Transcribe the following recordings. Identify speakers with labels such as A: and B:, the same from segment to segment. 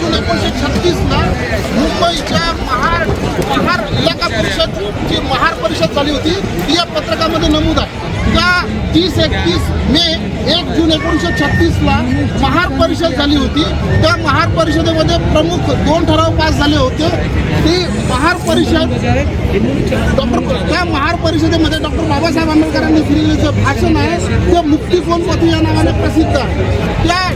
A: जून एकोणीसशे छत्तीसला मुंबईच्या महार महार इलाका परिषद जी परिषद झाली होती ती या पत्रकामध्ये नमूद आहे. त्या तीस एकतीस मे एक जून एकोणीसशे छत्तीसला महार परिषद झाली होती त्या महार परिषदेमध्ये प्रमुख दोन ठराव पास झाले होते. ती महार परिषद डॉक्टर त्या महार परिषदेमध्ये डॉक्टर बाबासाहेब आंबेडकरांनी दिलेलं जे भाषण आहे ते मुक्तिकोण पथी या नावाने प्रसिद्ध आहे. त्या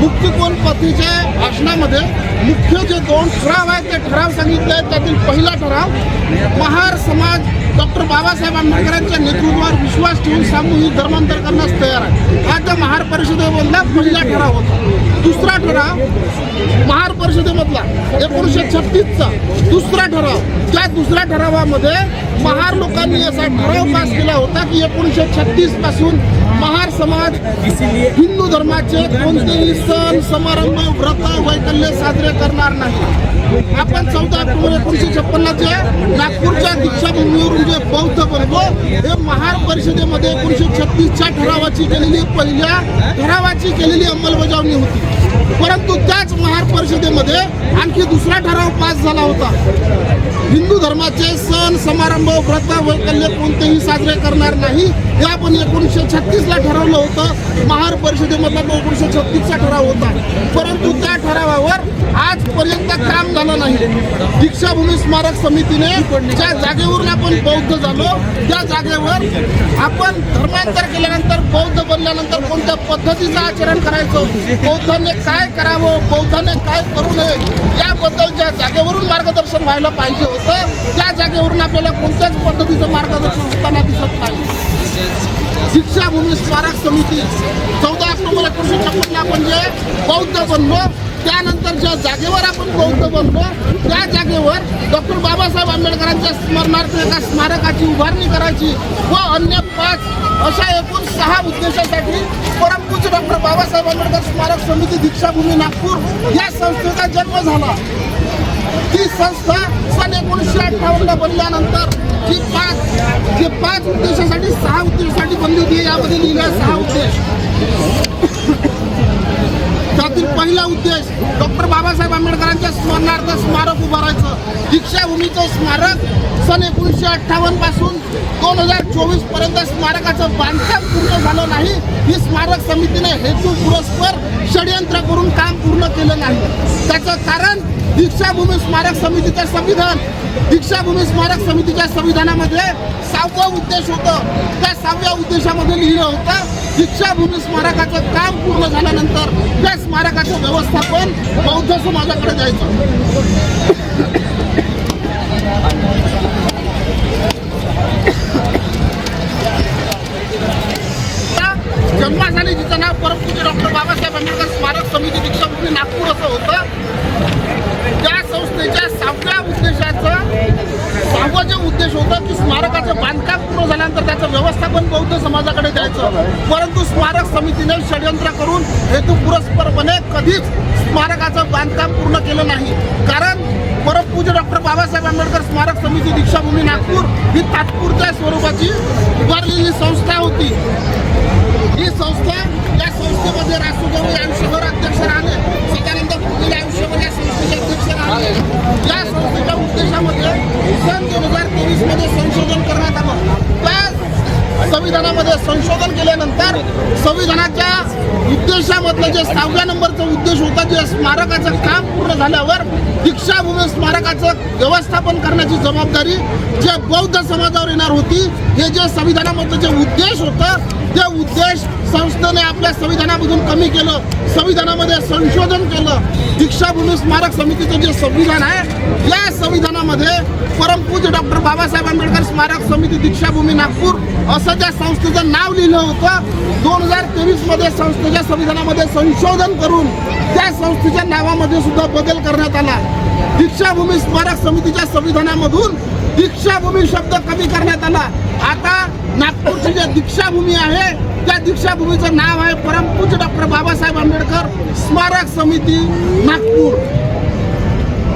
A: मुक्तिकोण पथीच्या भाषणामध्ये मुख्य जे दोन ठराव आहेत ते ठराव सांगितले आहेत. त्यातील पहिला ठराव महार समाज डॉक्टर बाबासाहेब आंबेडकरांच्या नेतृत्वावर विश्वास ठेवून सामूहिक धर्मांतर करण्यास तयार आहे. हा त्या महार परिषदेमधला पहिला ठराव होता. दुसरा ठराव महार परिषदेमधला एकोणीसशे छत्तीसचा दुसरा ठराव. त्या दुसऱ्या ठरावामध्ये महार लोकांनी असा ठराव पास केला होता की एकोणीसशे छत्तीसपासून महार समाज हिंदू धर्माचे कोणतेही सण समारंभ व्रत वैकल्य साजरे करणार नाही. आपण चौदा ऑक्टोबर एकोणीसशे छप्पन्नच्या नागपूरच्या दीक्षाभूमीवरून जे बौद्ध बनतो हे महार परिषदेमध्ये एकोणीसशे छत्तीसच्या ठरावाची केलेली पहिल्या ठरावाची केलेली अंमलबजावणी होती. परंतु त्याच महार परिषदेमध्ये आणखी दुसरा ठराव पास झाला होता. हिंदू धर्माचे सण समारंभ व्रत वैकल्य कोणतेही साजरे करणार नाही. हे आपण एकोणीसशे छत्तीसला ठरवलं होतं. महार परिषदेमधला तो एकोणीसशे छत्तीसचा ठराव होता. परंतु त्या ठरावावर आजपर्यंत काम झालं नाही. दीक्षाभूमी स्मारक समितीने ज्या जागेवरून आपण बौद्ध झालो त्या जागेवर आपण धर्मांतर केल्यानंतर बौद्ध बनल्यानंतर कोणत्या पद्धतीचं आचरण करायचं बौद्धाने काय करावं बौद्धाने काय करू नये याबद्दल ज्या जागेवरून मार्गदर्शन व्हायला पाहिजे होतं त्या जागेवरून आपल्याला कोणत्याच पद्धतीचं मार्गदर्शन होताना दिसत नाही. दीक्षाभूमी स्मारक समिती. चौदा ऑक्टोबर एकोणीसशे छप्पनला आपण जे बौद्ध बनलो त्यानंतर ज्या जागेवर आपण बौद्ध बनलो त्या जागेवर डॉक्टर बाबासाहेब आंबेडकरांच्या स्मरणार्थ एका स्मारकाची उभारणी करायची व अन्य पाच अशा एकूण सहा उद्देशासाठी परमपूज्य डॉक्टर बाबासाहेब आंबेडकर स्मारक समिती दीक्षाभूमी नागपूर या संस्थेचा जन्म झाला. ती संस्था सन एकोणीसशे अठ्ठावन्नला बनल्यानंतर जी पाच जे पाच उद्देशासाठी सहा उद्देशासाठी बनली होती. यामध्ये लिहिला सहा उद्देश. त्यातील पहिला उद्देश डॉक्टर बाबासाहेब आंबेडकरांच्या स्मरणार्थ स्मारक उभारायचं. दीक्षाभूमीचं स्मारक सन एकोणीसशे अठ्ठावन्नपासून दोन हजार चोवीसपर्यंत स्मारकाचं बांधकाम पूर्ण झालं नाही. ही स्मारक समितीने हेतू पुरस्पर षडयंत्र करून काम पूर्ण केलं नाही. त्याचं कारण दीक्षाभूमी स्मारक समितीचं संविधान. दीक्षाभूमी स्मारक समितीच्या संविधानामध्ये सहावं उद्देश होतं. त्या सहाव्या उद्देशामध्ये लिहिलं होतं दीक्षाभूमी स्मारकाचं काम पूर्ण झाल्यानंतर त्या स्मारकाचं व्यवस्थापन बौद्ध समाजाकडे जायचं. स्मारकाचं बांधकाम पूर्ण केलं नाही. कारण परमपूज्य डॉक्टर बाबासाहेब आंबेडकर स्मारक समिती दीक्षाभूमी नागपूर ही तात्पुरत्या स्वरूपाची उभारलेली संस्था होती. ही संस्था या संस्थेमध्ये राष्ट्रदेवी आयुष्यभर अध्यक्ष राहिले. सदानंद फुले आयुष्यभर या संस्थेचे अध्यक्ष राहिले. या संस्थेच्या उद्देशामध्ये सन दोन हजार तेवीसमध्ये संशोधन करण्यात आलं. त्या संविधानामध्ये संशोधन केल्यानंतर संविधानाच्या उद्देशामधलं जे सहाव्या नंबरचा उद्देश होता जे स्मारकाचं काम पूर्ण झाल्यावर दीक्षाभूमी स्मारकाचं व्यवस्थापन करण्याची जबाबदारी जे बौद्ध समाजावर येणार होती हे जे संविधानामधलं जे उद्देश होतं ते उद्देश संस्थेने आपल्या संविधानामधून कमी केलं संविधानामध्ये संशोधन केलं दीक्षाभूमी स्मारक समितीचं जे संविधान आहे या संविधानामध्ये परमपूज्य डॉक्टर बाबासाहेब आंबेडकर स्मारक समिती दीक्षाभूमी नागपूर असं त्या संस्थेचं नाव लिहिलं होतं. दोन हजार तेवीसमध्ये संस्थेच्या संविधानामध्ये संशोधन करून त्या संस्थेच्या नावामध्ये सुद्धा बदल करण्यात आला. दीक्षाभूमी स्मारक समितीच्या संविधानामधून दीक्षाभूमी शब्द कमी करण्यात आला. आता नागपूरची जी दीक्षाभूमी आहे त्या दीक्षाभूमीचं नाव आहे परमपूज डॉक्टर बाबासाहेब आंबेडकर स्मारक समिती नागपूर.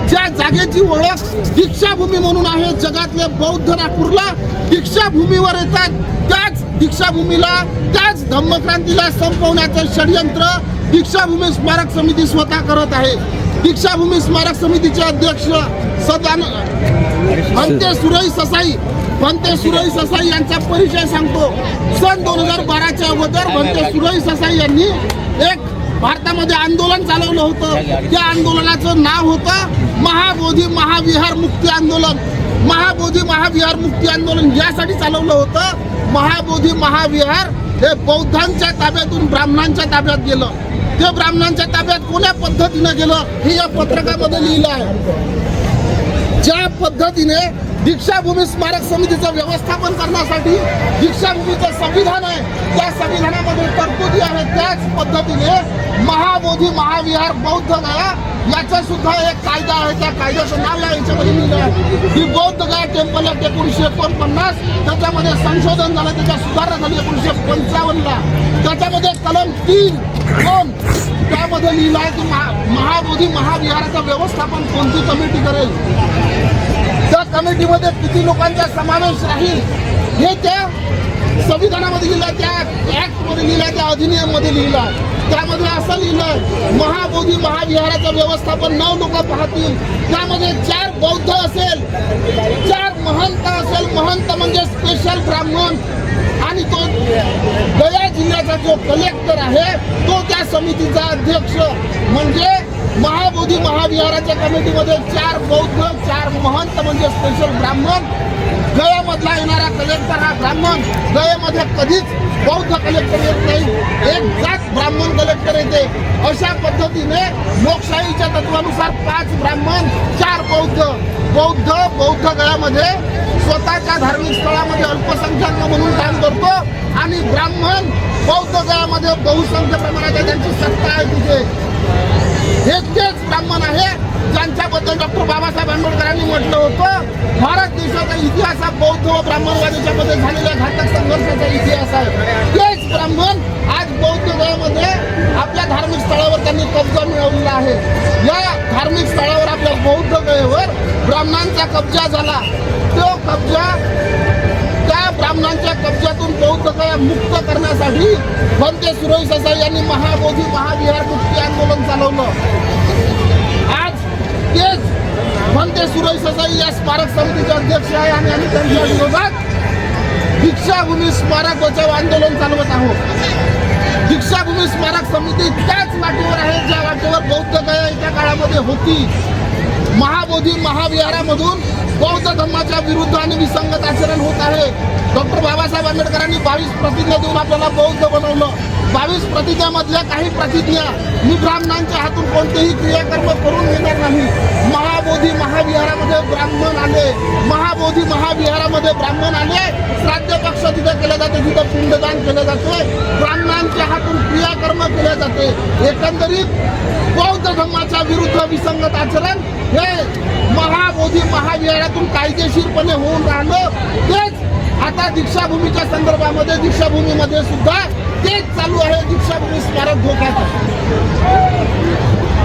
A: ज्या जागेची ओळख दीक्षाभूमी म्हणून आहे. जगातल्या बौद्ध नागपूरला दीक्षाभूमीवर येतात. त्याच दीक्षाभूमीला त्याच धम्मक्रांतीला संपवण्याचं षडयंत्र दीक्षाभूमी स्मारक समिती स्वतः करत आहे. दीक्षाभूमी स्मारक समितीचे अध्यक्ष सदान भंते सुरई ससाई भंते सुरई ससाई यांचा परिचय सांगतो. सन दोन हजार बाराच्या अगोदर भंते सुरई ससाई यांनी एक भारतामध्ये आंदोलन चालवलं होतं. त्या आंदोलनाचं नाव होतं महाबोधी महाविहार मुक्ती आंदोलन. महाबोधी महाविहार मुक्ती आंदोलन यासाठी चालवलं होतं. महाबोधी महाविहार हे बौद्धांच्या ताब्यातून ब्राह्मणांच्या ताब्यात गेलं. ते ब्राह्मणांच्या ताब्यात कोण्या पद्धतीनं गेलं हे या पत्रकामध्ये लिहिलं आहे. ज्या पद्धतीने दीक्षाभूमी स्मारक समितीचं व्यवस्थापन करण्यासाठी दीक्षाभूमीचं संविधान आहे त्या संविधानामध्ये तरतुदी आहेत. त्याच पद्धतीने महाबोधी महाविहार बौद्ध गया याचा सुद्धा एक कायदा आहे त्या कायद्याचं नाव या याच्यामध्ये लिहिलं आहे. ही बौद्ध गया टेम्पल आहे एकोणीसशे एकोणपन्नास. त्याच्यामध्ये संशोधन झालं त्याच्या सुधारणा झाली एकोणीसशे पंचावन्नला. त्याच्यामध्ये कलम तीन दोन त्यामध्ये लिहिलं आहे की महा- महाबोधी महाविहाराचं व्यवस्थापन कोणती कमिटी करेल? त्या कमिटीमध्ये किती लोकांचा समावेश राहील? हे त्या संविधानामध्ये लिहिलं त्या ऍक्टमध्ये लिहिलं त्या अधिनियममध्ये लिहिलं त्यामध्ये असं लिहिलंय महाबोधी महाविहाराचं व्यवस्थापन नऊ लोक पाहतील. त्यामध्ये चार बौद्ध असेल चार महंत असेल. महंत म्हणजे स्पेशल ब्राह्मण. आणि तो गया जिल्ह्याचा जो कलेक्टर आहे तो त्या समितीचा अध्यक्ष. म्हणजे महाबोधी महाविहाराच्या कमिटीमध्ये चार बौद्ध चार महंत म्हणजे स्पेशल ब्राह्मण. येणारा हा ब्राह्मण गयामध्ये कधीच बौद्ध कलेक्टर येत नाही. एक जात ब्राह्मण कलेक्टर येते. अशा पद्धतीने लोकशाहीच्या तत्वानुसार पाच ब्राह्मण चार बौद्ध. बौद्ध बौद्ध गयामध्ये स्वतःच्या धार्मिक स्थळामध्ये अल्पसंख्याक म्हणून काम करतो आणि ब्राह्मण बौद्ध गयामध्ये बहुसंख्य प्रमाणात त्यांची सत्ता आहे तिथे. हे तेच ब्राह्मण आहे. ज्यांच्याबद्दल डॉक्टर बाबासाहेब आंबेडकरांनी म्हटलं होतं भारत देशाचा इतिहास हा बौद्ध व ब्राह्मणवादाच्या मध्ये झालेल्या घातक संघर्षाचा इतिहास आहे. तेच ब्राह्मण आज बौद्ध गयामध्ये आपल्या धार्मिक स्थळावर त्यांनी कब्जा मिळवलेला आहे. या धार्मिक स्थळावर आपल्या बौद्ध गळेवर ब्राह्मणांचा कब्जा झाला. तो कब्जा त्या ब्राह्मणांच्या कब्जातून बौद्ध गया मुक्त करण्यासाठी भंते सुरई ससाई यांनी महाबोधी महाविहार मुक्ती आंदोलन चालवलं. तेच म्हणते सुरेश ससाई या स्मारक समितीचे अध्यक्ष आहे. आणि आम्ही त्यांच्या विरोधात दीक्षाभूमी स्मारक बचाव आंदोलन चालवत आहोत. दीक्षाभूमी स्मारक समिती त्याच वाटेवर आहे ज्या वाटेवर बौद्ध गया एका काळामध्ये होती. महाबोधी महाविहारामधून बौद्ध धर्माच्या विरुद्ध आणि विसंगत आचरण होत आहे. डॉक्टर बाबासाहेब आंबेडकरांनी बावीस प्रतिज्ञा देऊन आपल्याला बौद्ध बनवलं. बावीस प्रतिज्ञामधल्या काही प्रतिज्ञा मी ब्राह्मणांच्या हातून कोणतेही क्रियाकर्म करून घेणार नाही. महाबोधी महाविहारामध्ये ब्राह्मण आले. महाबोधी महाविहारामध्ये ब्राह्मण आले. श्राद्ध पक्ष तिथं केलं जाते तिथं पिंडदान केलं जाते ब्राह्मणांच्या हातून क्रियाकर्म केले जाते. एकंदरीत बौद्ध धर्माच्या विरुद्ध विसंगत आचरण हे विरोधी महाविहारातून कायदेशीरपणे होऊन राहिलं तेच आता दीक्षाभूमीच्या संदर्भामध्ये दीक्षाभूमीमध्ये सुद्धा तेच चालू आहे दीक्षाभूमी स्मारक धोक्यात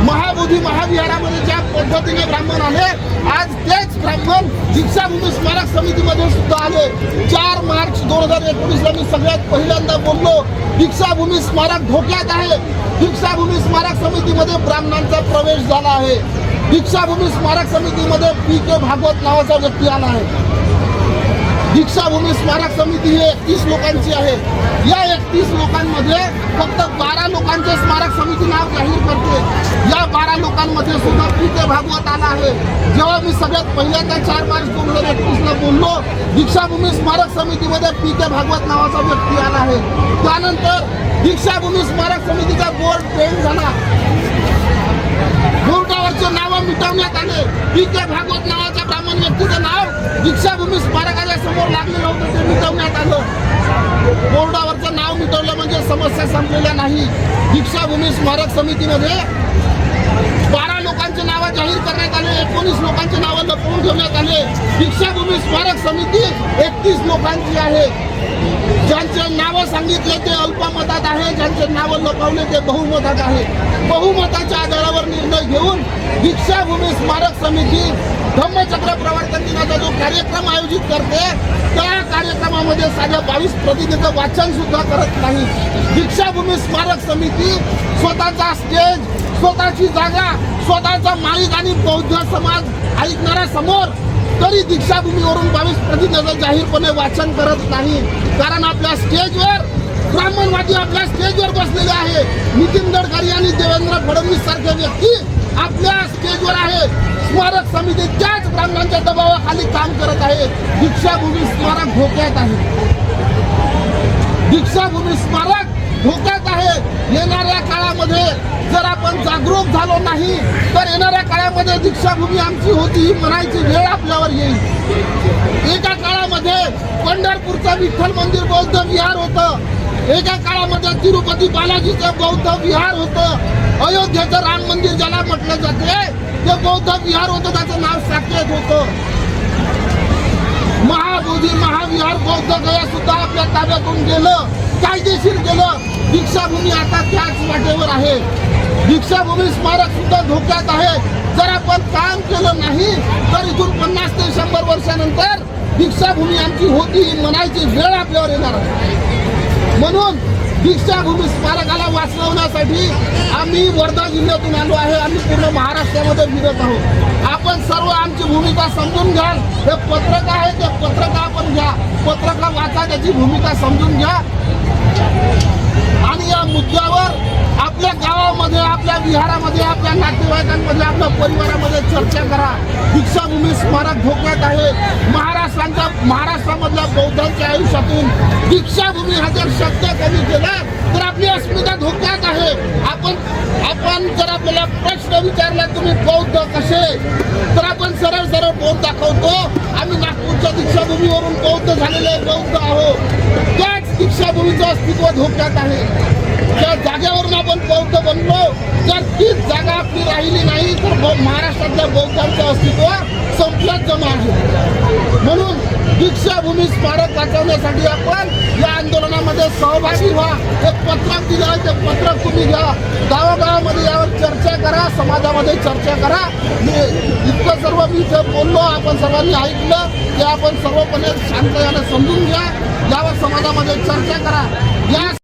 A: महाबोधी महाविहारामध्ये ज्या पद्धतीने ब्राह्मण आले आज तेच ब्राह्मण दीक्षाभूमी स्मारक समितीमध्ये सुद्धा आले. चार मार्च दोन हजार एकोणीसला मी सगळ्यात पहिल्यांदा बोललो दीक्षाभूमी स्मारक धोक्यात आहे. दीक्षाभूमी स्मारक समितीमध्ये ब्राह्मणांचा प्रवेश झाला आहे. दीक्षाभूमी स्मारक समितीमध्ये पी के भागवत नावाचा व्यक्ती आला आहे. दीक्षाभूमी स्मारक समिती ही एकतीस लोकांची आहे. या एकतीस लोकांमध्ये फक्त बारा लोकांचे स्मारक समिती नाव जाहीर करते या बारा लोकांमध्ये सुद्धा पी के भागवत आला आहे. जेव्हा मी सगळ्यात पहिल्यांदा चार मार्च दोन हजार एकवीसला बोललो दीक्षाभूमी स्मारक समितीमध्ये पी के भागवत नावाचा व्यक्ती आला आहे. त्यानंतर दीक्षाभूमी स्मारक समितीचा बोर्ड ट्रेन झाला. त्यांचं नाव मिटवण्यात आले पी के भागवत नावाच्या ब्राह्मण व्यक्तीचं नाव दीक्षाभूमी स्मारकाच्या समोर लागलेलं होतं ते मिटवण्यात आलं. बोर्डावरचं नाव मिटवलं म्हणजे समस्या संपलेल्या नाही. दीक्षाभूमी स्मारक समितीमध्ये बारा लोकांचे नावं जाहीर करण्यात आले एकोणीस लोकांचे नावं लपवून ठेवण्यात आले. दीक्षाभूमी स्मारक समिती एकतीस लोकांची आहे. ज्यांचे नावं सांगितले ते अल्पमतात आहे ज्यांचे नावं लपवले ते बहुमतात आहे. बहुमताच्या आधारावर निर्णय घेऊन दीक्षाभूमी स्मारक समिती धम्मचक्र प्रवर्तन दिनाचा जो कार्यक्रम आयोजित करते त्या कार्यक्रमामध्ये साध्या बावीस प्रतिनिधीचं वाचन सुद्धा करत नाही. दीक्षाभूमी स्मारक समिती स्वतःचा स्टेज स्वतःची जागा स्वतःचा मालिक आणि बौद्ध समाज ऐकणाऱ्या समोर तरी दीक्षाभूमीवरून बावीस प्रतिज्ञाचं जाहीरपणे वाचन करत नाही. कारण आपल्या स्टेजवर ब्राह्मणवादी आपल्या स्टेजवर बसलेले आहे. नितीन गडकरी आणि देवेंद्र फडणवीस सारख्या व्यक्ती आपल्या स्टेजवर आहे स्मारक समिती त्याच ब्राह्मणांच्या दबावाखाली काम करत आहे. दीक्षाभूमी स्मारक धोक्यात आहे. दीक्षाभूमी स्मारक धोक्यात आहे येणाऱ्या काळामध्ये जर आपण जागरूक झालो नाही तर येणाऱ्या काळामध्ये दीक्षाभूमी आमची होती ही म्हणायची वेळ आपल्यावर येईल. एका काळामध्ये पंढरपूरचं विठ्ठल मंदिर बौद्ध विहार होतं. एका काळामध्ये तिरुपती बालाजीचं बौद्ध विहार होतं. अयोध्येचं राम मंदिर ज्याला म्हटलं जाते ते बौद्ध विहार होतं त्याचं नाव साकेत होतं. महाबोधी महाविहार बौद्ध गया सुद्धा आपल्या ताब्यातून गेलं. कायदेशीर केलं. दीक्षाभूमी आता त्याच वाटेवर आहे. दीक्षाभूमी स्मारक सुद्धा धोक्यात आहे. जर आपण काम केलं नाही तर इथून पन्नास ते शंभर वर्षानंतर दीक्षाभूमी आमची होती म्हणायची वेळ आपल्यावर येणार आहे म्हणून दीक्षाभूमी स्मारकाला वाचवण्यासाठी आम्ही वर्धा जिल्ह्यातून आलो आहे. आम्ही पूर्ण महाराष्ट्रामध्ये फिरत आहोत. आपण सर्व आमची भूमिका समजून घ्याल. हे पत्रक आहे ते पत्रक आपण घ्या. पत्रका वाचा त्याची भूमिका समजून घ्या. आणि या मुद्द्यावर आपल्या गावामध्ये आपल्या विहारामध्ये आपल्या नातेवाईकांमध्ये आपल्या परिवारामध्ये चर्चा करा. दीक्षाभूमी स्मारक धोक्यात आहे. महाराष्ट्रांचा महाराष्ट्रामधल्या बौद्धांच्या आयुष्यातून दीक्षाभूमी हा जर शब्द कमी केला तर आपली अस्मिता धोक्यात आहे. आपण आपण जर आपल्याला प्रश्न विचारला तुम्ही बौद्ध कसे? तर आपण सरळ सरळ बौद्ध दाखवतो आम्ही नागपूरच्या दीक्षाभूमीवरून बौद्ध झालेले बौद्ध आहोत. त्याच दीक्षाभूमीचं अस्तित्व धोक्यात आहे. त्या जागेवरून आपण बौद्ध बनलो जर तीच जागा आपली राहिली नाही तर महाराष्ट्रातल्या बौद्धांचं अस्तित्व संपल्यात जमा आहे. म्हणून दीक्षाभूमी स्मारक वाचवण्यासाठी आपण या आंदोलनामध्ये सहभागी व्हा. एक पत्रक दिलं ते पत्रक तुम्ही घ्या. गावागावामध्ये यावर चर्चा करा समाजामध्ये चर्चा करा. मी इतकं सर्व मी जे बोललो आपण सर्वांनी ऐकलं की आपण सर्वपणे शांत याला समजून घ्या. यावर समाजामध्ये चर्चा करा. या